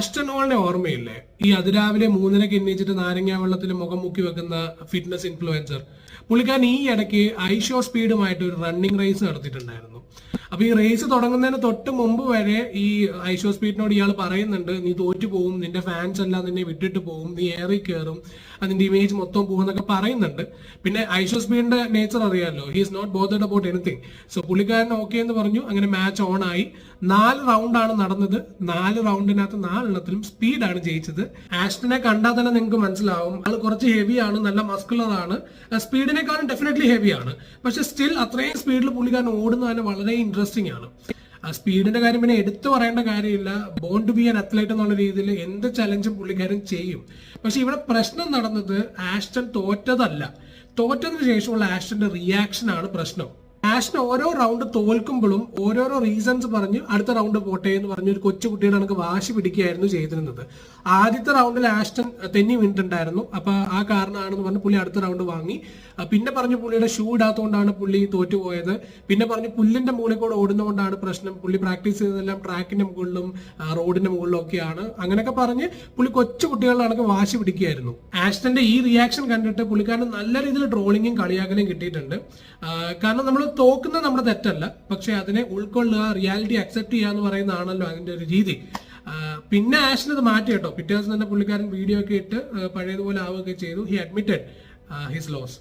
Aston ഹോളിനെ ഓർമ്മയില്ലേ? ഈ അതിരാവിലെ മൂന്നരക്ക് എണ്ണീച്ചിട്ട് നാരങ്ങ വെള്ളത്തിൽ മുഖം മുക്കി വെക്കുന്ന ഫിറ്റ്നസ് ഇൻഫ്ലുവൻസർ. പുള്ളിക്കാരൻ ഈ ഇടയ്ക്ക് ഐഷോ സ്പീഡുമായിട്ട് ഒരു റണ്ണിങ് റേസ് നടത്തിയിട്ടുണ്ടായിരുന്നു. അപ്പൊ ഈ റേസ് തുടങ്ങുന്നതിന് തൊട്ട് മുമ്പ് വരെ ഈ ഐഷോ സ്പീഡിനോട് ഇയാൾ പറയുന്നുണ്ട് നീ തോറ്റു പോവും നിന്റെ ഫാൻസ് എല്ലാം നിന്നെ വിട്ടിട്ട് പോവും നീ ഏറി കയറും അതിന്റെ ഇമേജ് മൊത്തം പോകും എന്നൊക്കെ പറയുന്നുണ്ട്. പിന്നെ ഐഷോ സ്പീഡിന്റെ നേച്ചർ അറിയാമല്ലോ he is not bothered about anything so പുള്ളിക്കാരൻ ഓക്കെ എന്ന് പറഞ്ഞു അങ്ങനെ മാച്ച് ഓൺ ആയി. നാല് റൗണ്ടാണ് നടന്നത്. നാല് റൗണ്ടിനകത്ത് നാലെണ്ണത്തിലും സ്പീഡാണ് ജയിച്ചത്. ആഷ്ടിനെ കണ്ടാൽ തന്നെ നിങ്ങൾക്ക് മനസ്സിലാവും ആൾ കുറച്ച് ഹെവിയാണ് നല്ല മസ്കുലർ ആണ്. സ്പീഡിനെക്കാളും ഡെഫിനറ്റ്ലി ഹെവിയാണ് പക്ഷെ സ്റ്റിൽ അത്രയും സ്പീഡിൽ പുള്ളിക്കാരൻ ഓടുന്നതിന് വളരെ ഇൻട്രസ്റ്റിംഗ് ആണ്. ആ സ്പീഡിന്റെ കാര്യം പിന്നെ എടുത്തു പറയേണ്ട കാര്യമില്ല. Born to be an athlete എന്നുള്ള രീതിയിൽ എന്ത് ചലഞ്ചും പുള്ളിക്കാരൻ ചെയ്യും. പക്ഷെ ഇവിടെ പ്രശ്നം നടന്നത് ആസ്റ്റൺ തോറ്റതല്ല. തോറ്റതിന് ശേഷമുള്ള ആസ്റ്റന്റെ റിയാക്ഷൻ ആണ് പ്രശ്നം. ആഷൻ ഓരോ റൗണ്ട് തോൽക്കുമ്പോഴും ഓരോരോ റീസൺസ് പറഞ്ഞ് അടുത്ത റൗണ്ട് പോട്ടെ എന്ന് പറഞ്ഞ് ഒരു കൊച്ചുകുട്ടിയുടെ കണക്ക് വാശി പിടിക്കുകയായിരുന്നു ചെയ്തിരുന്നത്. ആദ്യത്തെ റൗണ്ടിൽ ആഷ്ടൻ തെന്നി വീണിട്ടുണ്ടായിരുന്നു. അപ്പൊ ആ കാരണമാണെന്ന് പറഞ്ഞ് പുള്ളി അടുത്ത റൗണ്ട് വാങ്ങി. പിന്നെ പറഞ്ഞു പുള്ളിയുടെ ഷൂ ഇടാത്തതുകൊണ്ടാണ് പുള്ളി തോറ്റുപോയത് പിന്നെ പറഞ്ഞു പുല്ലിന്റെ മുകളിൽ കൂടെ ഓടുന്നതുകൊണ്ടാണ് പ്രശ്നം. പുള്ളി പ്രാക്ടീസ് ചെയ്തതെല്ലാം ട്രാക്കിന്റെ മുകളിലും റോഡിന്റെ മുകളിലും ഒക്കെയാണ്. അങ്ങനെയൊക്കെ പറഞ്ഞ് പുള്ളി കൊച്ചു കുട്ടികളുടെ വാശി പിടിക്കുകയായിരുന്നു. ആസ്റ്റന്റെ ഈ റിയാക്ഷൻ കണ്ടിട്ട് പുള്ളിക്കാരന് നല്ല രീതിയിൽ ട്രോളിങ്ങും കളിയാക്കലും കിട്ടിയിട്ടുണ്ട്. കാരണം നമ്മൾ തോക്കുന്നത് നമ്മുടെ തെറ്റല്ല. പക്ഷെ അതിനെ ഉൾക്കൊള്ളുക റിയാലിറ്റി അക്സെപ്റ്റ് ചെയ്യുക എന്ന് പറയുന്നതാണല്ലോ അതിന്റെ ഒരു രീതി. പിന്നെ ആഷിന് അത് മാറ്റി കേട്ടോ. പിറ്റേ ദിവസം തന്നെ പുള്ളിക്കാരൻ വീഡിയോ ഒക്കെ ഇട്ട് പഴയതുപോലെ ആവുകയൊക്കെ ചെയ്തു. He admitted his loss